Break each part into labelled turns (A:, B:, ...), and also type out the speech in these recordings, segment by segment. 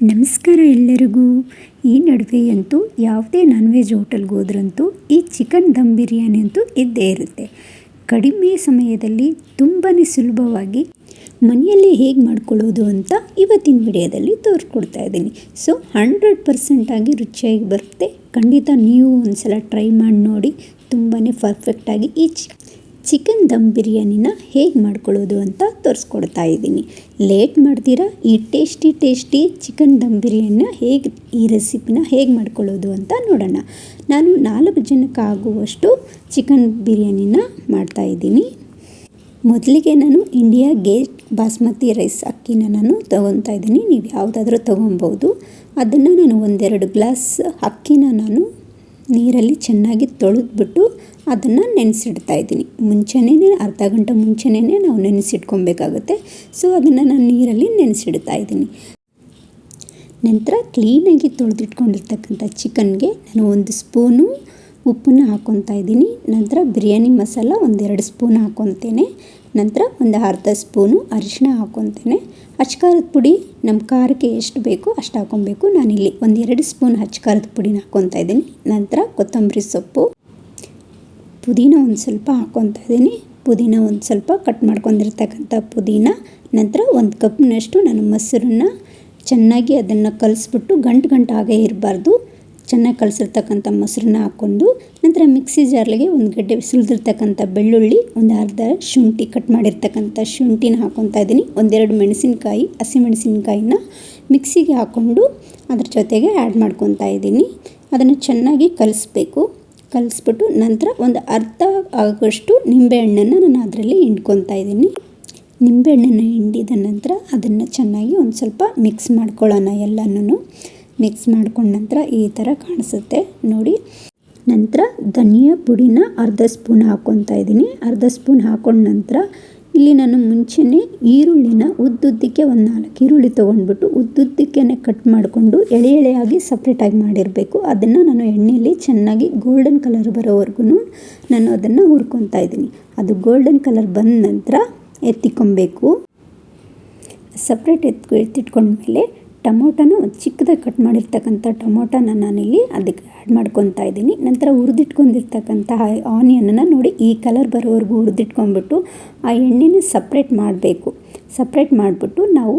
A: ನಮಸ್ಕಾರ ಎಲ್ಲರಿಗೂ. ಈ ನಡುವೆ ಅಂತೂ ಯಾವುದೇ ನಾನ್ ವೆಜ್ ಹೋಟೆಲ್ಗೆ ಹೋದ್ರಂತೂ ಈ ಚಿಕನ್ ದಮ್ ಬಿರಿಯಾನಿ ಅಂತೂ ಇದ್ದೇ ಇರುತ್ತೆ. ಕಡಿಮೆ ಸಮಯದಲ್ಲಿ ತುಂಬಾ ಸುಲಭವಾಗಿ ಮನೆಯಲ್ಲಿ ಹೇಗೆ ಮಾಡ್ಕೊಳ್ಳೋದು ಅಂತ ಇವತ್ತಿನ ವಿಡಿಯೋದಲ್ಲಿ ತೋರಿಸ್ಕೊಡ್ತಾ ಇದ್ದೀನಿ. ಸೊ ಹಂಡ್ರೆಡ್ ಪರ್ಸೆಂಟಾಗಿ ರುಚಿಯಾಗಿ ಬರುತ್ತೆ. ಖಂಡಿತ ನೀವು ಒಂದು ಸಲ ಟ್ರೈ ಮಾಡಿ ನೋಡಿ. ತುಂಬಾ ಪರ್ಫೆಕ್ಟಾಗಿ ಈ ಚಿ ಚಿಕನ್ ದಮ್ ಬಿರಿಯಾನಿನ ಹೇಗೆ ಮಾಡ್ಕೊಳ್ಳೋದು ಅಂತ ತೋರಿಸ್ಕೊಡ್ತಾ ಇದ್ದೀನಿ. ಲೇಟ್ ಮಾಡ್ತೀರಾ? ಈ ಟೇಸ್ಟಿ ಟೇಸ್ಟಿ ಚಿಕನ್ ದಮ್ ಬಿರಿಯಾನಿನ ಹೇಗೆ, ಈ ರೆಸಿಪಿನ ಹೇಗೆ ಮಾಡ್ಕೊಳ್ಳೋದು ಅಂತ ನೋಡೋಣ. ನಾನು ನಾಲ್ಕು ಜನಕ್ಕೆ ಆಗುವಷ್ಟು ಚಿಕನ್ ಬಿರಿಯಾನಿನ ಮಾಡ್ತಾಯಿದ್ದೀನಿ ಮೊದಲಿಗೆ ನಾನು ಇಂಡಿಯಾ ಗೇಟ್ ಬಾಸ್ಮತಿ ರೈಸ್ ಅಕ್ಕಿನ ನಾನು ತೊಗೊತಾ ಇದ್ದೀನಿ. ನೀವು ಯಾವುದಾದ್ರೂ ತೊಗೊಬೋದು ಅದನ್ನು ನಾನು ಒಂದೆರಡು ಗ್ಲಾಸ್ ಅಕ್ಕಿನ ನಾನು ನೀರಲ್ಲಿ ಚೆನ್ನಾಗಿ ತೊಳೆದ್ಬಿಟ್ಟು ಅದನ್ನು ನೆನೆಸಿಡ್ತಾ ಇದ್ದೀನಿ. ಮುಂಚೆನೇ ಅರ್ಧ ಗಂಟೆ ಮುಂಚೆನೇ ನಾವು ನೆನೆಸಿಟ್ಕೊಬೇಕಾಗುತ್ತೆ. ಸೊ, ಅದನ್ನು ನಾನು ನೀರಲ್ಲಿ ನೆನೆಸಿಡ್ತಾ ಇದ್ದೀನಿ. ನಂತರ ಕ್ಲೀನಾಗಿ ತೊಳೆದಿಟ್ಕೊಂಡಿರ್ತಕ್ಕಂಥ ಚಿಕನ್ಗೆ ನಾನು ಒಂದು ಸ್ಪೂನು ಉಪ್ಪನ್ನು ಹಾಕ್ಕೊತಾ ಇದ್ದೀನಿ. ನಂತರ ಬಿರಿಯಾನಿ ಮಸಾಲ ಒಂದೆರಡು ಸ್ಪೂನ್ ಹಾಕ್ಕೊತೇನೆ ನಂತರ ಒಂದು ಅರ್ಧ ಸ್ಪೂನು ಅರಿಶಿನ ಹಾಕ್ಕೊತೇನೆ ಅಚ್ಕಾರದ ಪುಡಿ ನಮ್ಮ ಖಾರಕ್ಕೆ ಎಷ್ಟು ಬೇಕೋ ಅಷ್ಟು ಹಾಕ್ಕೊಬೇಕು ನಾನಿಲ್ಲಿ ಒಂದೆರಡು ಸ್ಪೂನ್ ಖಾರದ ಪುಡಿನ ಹಾಕ್ಕೊತಾ ಇದ್ದೀನಿ. ನಂತರ ಕೊತ್ತಂಬರಿ ಸೊಪ್ಪು. ಪುದೀನ ಒಂದು ಸ್ವಲ್ಪ ಹಾಕ್ಕೊತಾ ಇದ್ದೀನಿ. ಪುದೀನ ಒಂದು ಸ್ವಲ್ಪ ಕಟ್ ಮಾಡ್ಕೊಂಡಿರ್ತಕ್ಕಂಥ ಪುದೀನ. ನಂತರ ಒಂದು ಕಪ್ನಷ್ಟು ನಾನು ಮೊಸರನ್ನ ಚೆನ್ನಾಗಿ ಅದನ್ನು ಕಲಸ್ಬಿಟ್ಟು ಗಂಟು ಗಂಟು ಹಾಗೆ ಇರಬಾರ್ದು. ಚೆನ್ನಾಗಿ ಕಲಸಿರ್ತಕ್ಕಂಥ ಮೊಸರನ್ನ ಹಾಕ್ಕೊಂಡು ನಂತರ ಮಿಕ್ಸಿ ಜಾರ್ಲಿಗೆ ಒಂದು ಗಡ್ಡೆ ಸುಲಿದಿರ್ತಕ್ಕಂಥ ಬೆಳ್ಳುಳ್ಳಿ, ಒಂದು ಅರ್ಧ ಶುಂಠಿ ಕಟ್ ಮಾಡಿರ್ತಕ್ಕಂಥ ಶುಂಠಿನ ಹಾಕ್ಕೊತಾ ಇದ್ದೀನಿ. ಒಂದೆರಡು ಮೆಣಸಿನ್ಕಾಯಿ ಹಸಿಮೆಣಸಿನ್ಕಾಯಿನ ಮಿಕ್ಸಿಗೆ ಹಾಕ್ಕೊಂಡು ಅದ್ರ ಜೊತೆಗೆ ಆ್ಯಡ್ ಮಾಡ್ಕೊತಾ ಇದ್ದೀನಿ. ಅದನ್ನು ಚೆನ್ನಾಗಿ ಕಲಿಸ್ಬೇಕು. ಕಲಿಸ್ಬಿಟ್ಟು ನಂತರ ಒಂದು ಅರ್ಧ ಆಗೋಷ್ಟು ನಿಂಬೆಹಣ್ಣನ್ನು ನಾನು ಅದರಲ್ಲಿ ಹಿಂಡ್ಕೊತಾ ಇದ್ದೀನಿ. ನಿಂಬೆಹಣ್ಣನ್ನು ಹಿಂಡಿದ ನಂತರ ಅದನ್ನು ಚೆನ್ನಾಗಿ ಒಂದು ಸ್ವಲ್ಪ ಮಿಕ್ಸ್ ಮಾಡ್ಕೊಳ್ಳೋಣ ಎಲ್ಲನೂ ಮಿಕ್ಸ್ ಮಾಡ್ಕೊಂಡ ನಂತರ ಈ ಥರ ಕಾಣಿಸುತ್ತೆ. ನೋಡಿ, ನಂತರ ಧನಿಯಾ ಪುಡಿನ ಅರ್ಧ ಸ್ಪೂನ್ ಹಾಕ್ಕೊತಾ ಇದ್ದೀನಿ. ಅರ್ಧ ಸ್ಪೂನ್ ಹಾಕೊಂಡ ನಂತರ ಇಲ್ಲಿ ನಾನು ಮುಂಚೆನೇ ಈರುಳ್ಳಿನ ಉದ್ದುದ್ದಕ್ಕೆ ಒಂದು ನಾಲ್ಕು ಈರುಳ್ಳಿ ತೊಗೊಂಡ್ಬಿಟ್ಟು ಉದ್ದುದ್ದಕ್ಕೆ ಕಟ್ ಮಾಡಿಕೊಂಡು ಎಳೆ ಎಳೆಯಾಗಿ ಸಪ್ರೇಟಾಗಿ ಮಾಡಿರಬೇಕು. ಅದನ್ನು ನಾನು ಎಣ್ಣೆಯಲ್ಲಿ ಚೆನ್ನಾಗಿ ಗೋಲ್ಡನ್ ಕಲರ್ ಬರೋವರೆಗೂ ನಾನು ಅದನ್ನು ಹುರ್ಕೊತಾ ಇದ್ದೀನಿ. ಅದು ಗೋಲ್ಡನ್ ಕಲರ್ ಬಂದ ನಂತರ ಎತ್ತಿಕೊಬೇಕು. ಸಪ್ರೇಟ್ ಎತ್ಕೊ ಎತ್ತಿಟ್ಕೊಂಡ್ಮೇಲೆ ಟೊಮೊಟೊನ ಚಿಕ್ಕದಾಗಿ ಕಟ್ ಮಾಡಿರ್ತಕ್ಕಂಥ ಟೊಮೊಟೊನ ನಾನಿಲ್ಲಿ ಅದಕ್ಕೆ ಆ್ಯಡ್ ಮಾಡ್ಕೊತಾ ಇದ್ದೀನಿ. ನಂತರ ಹುರಿದಿಟ್ಕೊಂಡಿರ್ತಕ್ಕಂತಹ ಆನಿಯನನ್ನು ನೋಡಿ, ಈ ಕಲರ್ ಬರೋವರೆಗೂ ಹುರಿದಿಟ್ಕೊಂಡ್ಬಿಟ್ಟು ಆ ಎಣ್ಣೆನ ಸಪ್ರೇಟ್ ಮಾಡಬೇಕು. ಸಪ್ರೇಟ್ ಮಾಡಿಬಿಟ್ಟು ನಾವು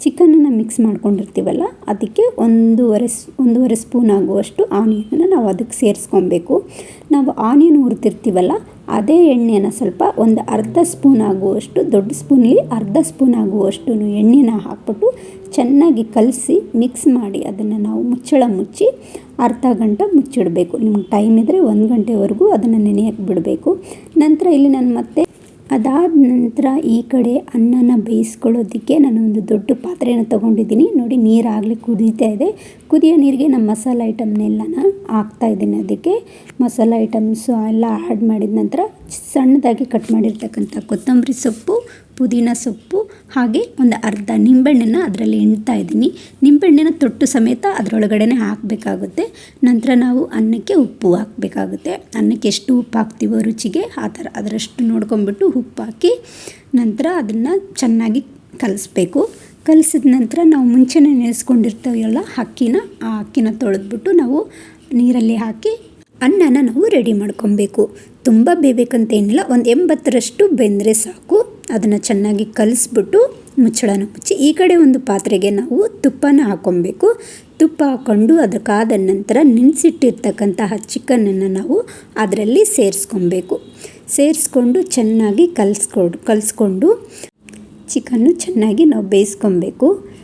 A: ಚಿಕನನ್ನು ಮಿಕ್ಸ್ ಮಾಡ್ಕೊಂಡಿರ್ತೀವಲ್ಲ, ಅದಕ್ಕೆ ಒಂದೂವರೆ ಒಂದೂವರೆ ಸ್ಪೂನ್ ಆಗುವಷ್ಟು ಆನಿಯನನ್ನು ನಾವು ಅದಕ್ಕೆ ಸೇರಿಸ್ಕೊಬೇಕು. ನಾವು ಆನಿಯನ್ ಹುರಿದಿರ್ತೀವಲ್ಲ ಅದೇ ಎಣ್ಣೆನ ಸ್ವಲ್ಪ ಒಂದು ಅರ್ಧ ಸ್ಪೂನ್ ಆಗುವಷ್ಟು, ದೊಡ್ಡ ಸ್ಪೂನಲ್ಲಿ ಅರ್ಧ ಸ್ಪೂನ್ ಆಗುವಷ್ಟು ಎಣ್ಣೆನ ಹಾಕ್ಬಿಟ್ಟು ಚೆನ್ನಾಗಿ ಕಲಸಿ ಮಿಕ್ಸ್ ಮಾಡಿ ಅದನ್ನು ನಾವು ಮುಚ್ಚಳ ಮುಚ್ಚಿ ಅರ್ಧ ಗಂಟೆ ಮುಚ್ಚಿಡಬೇಕು. ನಿಮ್ಗೆ ಟೈಮ್ ಇದ್ದರೆ ಒಂದು ಗಂಟೆವರೆಗೂ ಅದನ್ನು ನೆನೆಯಕ್ಕೆ ಬಿಡಬೇಕು. ನಂತರ ಇಲ್ಲಿ ನಾನು ಮತ್ತೆ ಅದಾದ ನಂತರ ಈ ಕಡೆ ಅನ್ನನ ಬೇಯಿಸ್ಕೊಳ್ಳೋದಕ್ಕೆ ನಾನು ಒಂದು ದೊಡ್ಡ ಪಾತ್ರೆನ ತೊಗೊಂಡಿದ್ದೀನಿ. ನೋಡಿ, ನೀರಾಗಲಿ ಕುದೀತಾ ಇದೆ. ಕುದಿಯೋ ನೀರಿಗೆ ನಮ್ಮ ಮಸಾಲೆ ಐಟಮ್ನೆಲ್ಲನ ಇದ್ದೀನಿ ಅದಕ್ಕೆ. ಮಸಾಲ ಐಟಮ್ಸು ಎಲ್ಲ ಆ್ಯಡ್ ಮಾಡಿದ ನಂತರ ಸಣ್ಣದಾಗಿ ಕಟ್ ಮಾಡಿರ್ತಕ್ಕಂಥ ಕೊತ್ತಂಬರಿ ಸೊಪ್ಪು, ಪುದೀನ ಸೊಪ್ಪು ಹಾಗೆ ಒಂದು ಅರ್ಧ ನಿಂಬೆಹಣ್ಣನ್ನು ಅದರಲ್ಲಿ ಎಣ್ತಾ ಇದ್ದೀನಿ. ನಿಂಬೆಹಣ್ಣಿನ ತೊಟ್ಟು ಸಮೇತ ಅದರೊಳಗಡೆ ಹಾಕಬೇಕಾಗುತ್ತೆ. ನಂತರ ನಾವು ಅನ್ನಕ್ಕೆ ಉಪ್ಪು ಹಾಕಬೇಕಾಗುತ್ತೆ. ಅನ್ನಕ್ಕೆ ಎಷ್ಟು ಉಪ್ಪು ಹಾಕ್ತೀವೋ ರುಚಿಗೆ ಆ ಥರ ಅದರಷ್ಟು ನೋಡ್ಕೊಂಬಿಟ್ಟು ಉಪ್ಪು ಹಾಕಿ ನಂತರ ಅದನ್ನು ಚೆನ್ನಾಗಿ ಕಲಿಸ್ಬೇಕು. ಕಲಿಸಿದ ನಂತರ ನಾವು ಮುಂಚೆನೇ ನೆನೆಸ್ಕೊಂಡಿರ್ತೀವಲ್ಲ ಅಕ್ಕಿನ, ಆ ಅಕ್ಕಿನ ತೊಳೆದ್ಬಿಟ್ಟು ನಾವು ನೀರಲ್ಲಿ ಹಾಕಿ ಅನ್ನನ ನಾವು ರೆಡಿ ಮಾಡ್ಕೊಬೇಕು. ತುಂಬ ಬೇಯಬೇಕಂತ ಏನಿಲ್ಲ, ಒಂದು ಎಂಬತ್ತರಷ್ಟು ಬೆಂದರೆ ಸಾಕು. ಅದನ್ನು ಚೆನ್ನಾಗಿ ಕಲಿಸ್ಬಿಟ್ಟು ಮುಚ್ಚಳನ ಮುಚ್ಚಿ, ಈ ಕಡೆ ಒಂದು ಪಾತ್ರೆಗೆ ನಾವು ತುಪ್ಪನ ಹಾಕ್ಕೊಬೇಕು. ತುಪ್ಪ ಹಾಕ್ಕೊಂಡು ಅದಕ್ಕಾದ ನಂತರ ನೆನೆಸಿಟ್ಟಿರ್ತಕ್ಕಂತಹ ಚಿಕನನ್ನು ನಾವು ಅದರಲ್ಲಿ ಸೇರಿಸ್ಕೊಬೇಕು. ಸೇರಿಸ್ಕೊಂಡು ಚೆನ್ನಾಗಿ ಕಲಿಸ್ಕೊಡು, ಕಲಿಸ್ಕೊಂಡು ಚಿಕನ್ನು ಚೆನ್ನಾಗಿ ನಾವು ಬೇಯಿಸ್ಕೊಬೇಕು.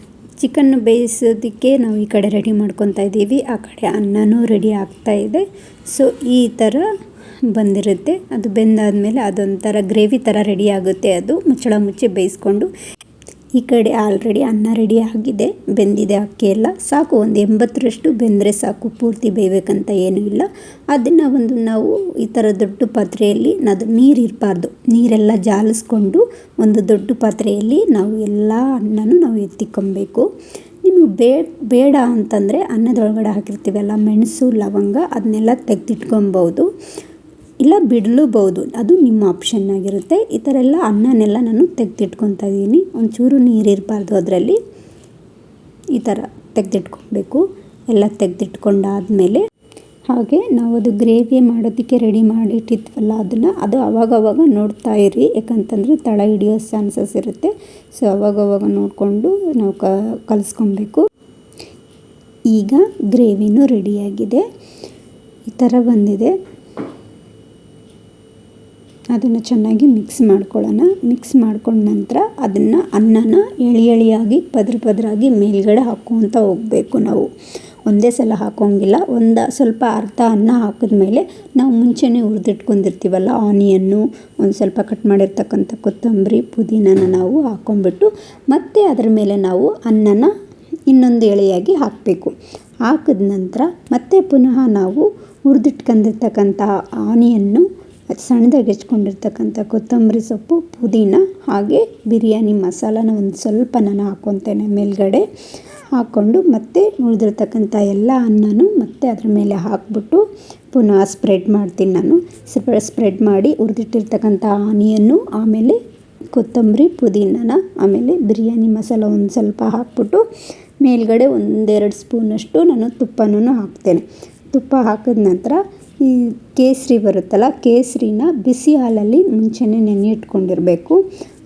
A: ಚಿಕನ್ನು ಬೇಯಿಸೋದಕ್ಕೆ ನಾವು ಈ ಕಡೆ ರೆಡಿ ಮಾಡ್ಕೊತಾ ಇದ್ದೀವಿ. ಆ ಕಡೆ ಅನ್ನನೂ ರೆಡಿ ಆಗ್ತಾ ಇದೆ. ಸೊ, ಈ ಥರ ಬಂದಿರುತ್ತೆ. ಅದು ಬೆಂದಾದಮೇಲೆ ಅದೊಂಥರ ಗ್ರೇವಿ ಥರ ರೆಡಿ ಆಗುತ್ತೆ ಅದು. ಮುಚ್ಚಳ ಮುಚ್ಚಿ ಬೇಯಿಸ್ಕೊಂಡು ಈ ಕಡೆ ಆಲ್ರೆಡಿ ಅನ್ನ ರೆಡಿ ಆಗಿದೆ. ಬೆಂದಿದೆ ಅಕ್ಕಿ ಎಲ್ಲ. ಸಾಕು, ಒಂದು ಎಂಬತ್ತರಷ್ಟು ಬೆಂದರೆ ಸಾಕು. ಪೂರ್ತಿ ಬೇಯಬೇಕಂತ ಏನೂ ಇಲ್ಲ. ಅದನ್ನು ಒಂದು ನಾವು ಈ ಥರ ದೊಡ್ಡ ಪಾತ್ರೆಯಲ್ಲಿ ಅದು ನೀರು ಇರಬಾರ್ದು ನೀರೆಲ್ಲ ಜಾಲಿಸ್ಕೊಂಡು ಒಂದು ದೊಡ್ಡ ಪಾತ್ರೆಯಲ್ಲಿ ನಾವು ಎಲ್ಲ ಅನ್ನನೂ ನಾವು ಎತ್ತಿಕೊಬೇಕು. ನಿಮಗೆ ಬೇ, ಬೇಡ ಅಂತಂದರೆ ಅನ್ನದೊಳಗಡೆ ಹಾಕಿರ್ತೀವಲ್ಲ, ಮೆಣಸು, ಲವಂಗ, ಅದನ್ನೆಲ್ಲ ತೆಗೆದಿಟ್ಕೊಬೋದು ಇಲ್ಲ ಬಿಡಲೂಬಹುದು. ಅದು ನಿಮ್ಮ ಆಪ್ಷನ್ ಆಗಿರುತ್ತೆ. ಈ ಥರ ಎಲ್ಲ ಅನ್ನನೆಲ್ಲ ನಾನು ತೆಗೆದಿಟ್ಕೊತಾ ಇದ್ದೀನಿ. ಒಂಚೂರು ನೀರಿರಬಾರ್ದು ಅದರಲ್ಲಿ. ಈ ಥರ ತೆಗೆದಿಟ್ಕೊಬೇಕು ಎಲ್ಲ ತೆಗೆದಿಟ್ಕೊಂಡಾದ್ಮೇಲೆ ಹಾಗೆ ನಾವು ಅದು ಗ್ರೇವಿ ಮಾಡೋದಕ್ಕೆ ರೆಡಿ ಮಾಡಿಟ್ಟಿದ್ವಲ್ಲ ಅದನ್ನು, ಅದು ಅವಾಗವಾಗ ನೋಡ್ತಾ ಇರಿ ಯಾಕಂತಂದರೆ ತಳ ಹಿಡಿಯೋ ಚಾನ್ಸಸ್ ಇರುತ್ತೆ. ಸೊ ಅವಾಗವಾಗ ನೋಡಿಕೊಂಡು ನಾವು ಕಲಿಸ್ಕೊಬೇಕು ಈಗ ಗ್ರೇವಿನೂ ರೆಡಿಯಾಗಿದೆ ಈ ಥರ ಬಂದಿದೆ. ಅದನ್ನು ಚೆನ್ನಾಗಿ ಮಿಕ್ಸ್ ಮಾಡ್ಕೊಳ್ಳೋಣ. ಮಿಕ್ಸ್ ಮಾಡ್ಕೊಂಡ ನಂತರ ಅದನ್ನು ಅನ್ನನ ಎಳೆ ಎಳೆಯಾಗಿ ಪದ್ರ ಪದರಾಗಿ ಮೇಲ್ಗಡೆ ಹಾಕ್ಕೊತ ಹೋಗಬೇಕು ನಾವು. ಒಂದೇ ಸಲ ಹಾಕೋಂಗಿಲ್ಲ. ಒಂದು ಸ್ವಲ್ಪ ಅರ್ಧ ಅನ್ನ ಹಾಕಿದ್ಮೇಲೆ ನಾವು ಮುಂಚೆನೇ ಹುರಿದಿಟ್ಕೊಂಡಿರ್ತೀವಲ್ಲ ಆನಿಯನ್ನು, ಒಂದು ಸ್ವಲ್ಪ ಕಟ್ ಮಾಡಿರ್ತಕ್ಕಂಥ ಕೊತ್ತಂಬರಿ, ಪುದೀನನ ನಾವು ಹಾಕೊಂಬಿಟ್ಟು ಮತ್ತೆ ಅದರ ಮೇಲೆ ನಾವು ಅನ್ನನ ಇನ್ನೊಂದು ಎಳೆಯಾಗಿ ಹಾಕಬೇಕು. ಹಾಕಿದ ನಂತರ ಮತ್ತೆ ಪುನಃ ನಾವು ಹುರಿದಿಟ್ಕೊಂಡಿರ್ತಕ್ಕಂಥ ಆನಿಯನ್ನು ಸಣ್ಣದಾಗಿ ಹೆಚ್ಕೊಂಡಿರ್ತಕ್ಕಂಥ ಕೊತ್ತಂಬರಿ ಸೊಪ್ಪು, ಪುದೀನ ಹಾಗೆ ಬಿರಿಯಾನಿ ಮಸಾಲಾನ ಒಂದು ಸ್ವಲ್ಪ ನಾನು ಹಾಕ್ಕೊತೇನೆ ಮೇಲ್ಗಡೆ. ಹಾಕ್ಕೊಂಡು ಮತ್ತೆ ಉಳಿದಿರ್ತಕ್ಕಂಥ ಎಲ್ಲ ಅನ್ನನೂ ಮತ್ತೆ ಅದ್ರ ಮೇಲೆ ಹಾಕ್ಬಿಟ್ಟು ಪುನಃ ಸ್ಪ್ರೆಡ್ ಮಾಡ್ತೀನಿ ನಾನು. ಸ್ಪ್ರೆಡ್ ಮಾಡಿ ಹುರಿದಿಟ್ಟಿರ್ತಕ್ಕಂಥ ಆನಿಯನ್ನು, ಆಮೇಲೆ ಕೊತ್ತಂಬರಿ, ಪುದೀನನ, ಆಮೇಲೆ ಬಿರಿಯಾನಿ ಮಸಾಲ ಒಂದು ಸ್ವಲ್ಪ ಹಾಕ್ಬಿಟ್ಟು ಮೇಲ್ಗಡೆ ಒಂದೆರಡು ಸ್ಪೂನಷ್ಟು ನಾನು ತುಪ್ಪನೂ ಹಾಕ್ತೇನೆ. ತುಪ್ಪ ಹಾಕಿದ ನಂತರ ಈ ಕೇಸರಿ ಬರುತ್ತಲ್ಲ, ಕೇಸರಿನ ಬಿಸಿ ಹಾಲಲ್ಲಿ ಮುಂಚೆನೇ ನೆನೆ ಇಟ್ಕೊಂಡಿರಬೇಕು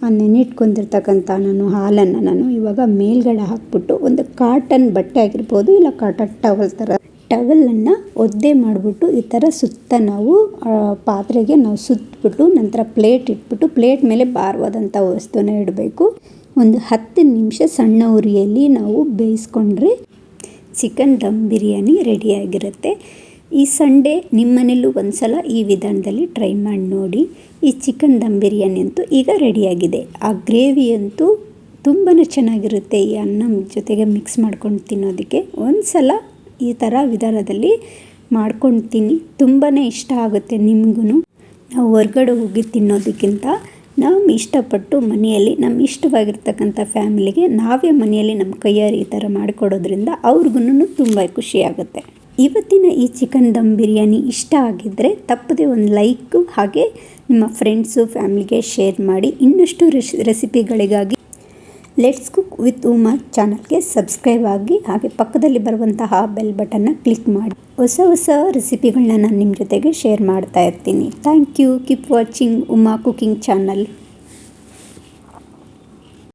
A: ಆ ನೆನೆ ಇಟ್ಕೊಂಡಿರ್ತಕ್ಕಂಥ ನಾನು ಹಾಲನ್ನು ನಾನು ಇವಾಗ ಮೇಲ್ಗಡೆ ಹಾಕ್ಬಿಟ್ಟು ಒಂದು ಕಾಟನ್ ಬಟ್ಟೆ ಆಗಿರ್ಬೋದು, ಇಲ್ಲ ಕಾಟನ್ ಟವಲ್ ಥರ, ಟವಲನ್ನು ಒದ್ದೆ ಮಾಡಿಬಿಟ್ಟು ಈ ಥರ ಸುತ್ತ ನಾವು ಪಾತ್ರೆಗೆ ನಾವು ಸುತ್ತಬಿಟ್ಟು ನಂತರ ಪ್ಲೇಟ್ ಇಟ್ಬಿಟ್ಟು ಪ್ಲೇಟ್ ಮೇಲೆ ಭಾರವಾದಂಥ ವಸ್ತುನ ಇಡಬೇಕು. ಒಂದು ಹತ್ತು ನಿಮಿಷ ಸಣ್ಣ ಉರಿಯಲ್ಲಿ ನಾವು ಬೇಯಿಸ್ಕೊಂಡ್ರೆ ಚಿಕನ್ ದಮ್ ಬಿರಿಯಾನಿ ರೆಡಿಯಾಗಿರುತ್ತೆ ಈ ಸಂಡೇ ನಿಮ್ಮನೇಲೂ ಒಂದು ಸಲ ಈ ವಿಧಾನದಲ್ಲಿ ಟ್ರೈ ಮಾಡಿ ನೋಡಿ. ಈ ಚಿಕನ್ ದಮ್ ಬಿರಿಯಾನಿ ಅಂತೂ ಈಗ ರೆಡಿಯಾಗಿದೆ ಆ ಗ್ರೇವಿ ಅಂತೂ ತುಂಬಾ ಚೆನ್ನಾಗಿರುತ್ತೆ ಈ ಅನ್ನ ಜೊತೆಗೆ ಮಿಕ್ಸ್ ಮಾಡ್ಕೊಂಡು ತಿನ್ನೋದಕ್ಕೆ. ಒಂದು ಸಲ ಈ ಥರ ವಿಧಾನದಲ್ಲಿ ಮಾಡ್ಕೊಂಡು ತಿನ್ನಿ. ತುಂಬಾ ಇಷ್ಟ ಆಗುತ್ತೆ ನಿಮಗೂ ನಾವು ಹೊರ್ಗಡೆ ಹೋಗಿ ತಿನ್ನೋದಕ್ಕಿಂತ ನಾವು ಇಷ್ಟಪಟ್ಟು ಮನೆಯಲ್ಲಿ ನಮ್ಮ ಇಷ್ಟವಾಗಿರ್ತಕ್ಕಂಥ ಫ್ಯಾಮಿಲಿಗೆ ನಾವೇ ಮನೆಯಲ್ಲಿ ನಮ್ಮ ಕೈಯಾರಿ ಈ ಥರ ಮಾಡಿಕೊಡೋದ್ರಿಂದ ಅವ್ರಿಗೂ ತುಂಬ ಖುಷಿಯಾಗುತ್ತೆ. ಇವತ್ತಿನ ಈ ಚಿಕನ್ ದಮ್ ಬಿರಿಯಾನಿ ಇಷ್ಟ ಆಗಿದ್ದರೆ ತಪ್ಪದೆ ಒಂದು ಲೈಕು ಹಾಗೆ ನಿಮ್ಮ ಫ್ರೆಂಡ್ಸು ಫ್ಯಾಮಿಲಿಗೆ ಶೇರ್ ಮಾಡಿ. ಇನ್ನಷ್ಟು ರೆಸ್ ರೆಸಿಪಿಗಳಿಗಾಗಿ ಲೆಟ್ಸ್ ಕುಕ್ ವಿತ್ ಉಮಾ ಚಾನಲ್ಗೆ ಸಬ್ಸ್ಕ್ರೈಬ್ ಆಗಿ, ಹಾಗೆ ಪಕ್ಕದಲ್ಲಿ ಬರುವಂತಹ ಬೆಲ್ ಬಟನ್ನ ಕ್ಲಿಕ್ ಮಾಡಿ. ಹೊಸ ಹೊಸ ರೆಸಿಪಿಗಳನ್ನ ನಾನು ನಿಮ್ಮ ಜೊತೆಗೆ ಶೇರ್ ಮಾಡ್ತಾ ಇರ್ತೀನಿ. Thank you keep watching Uma cooking channel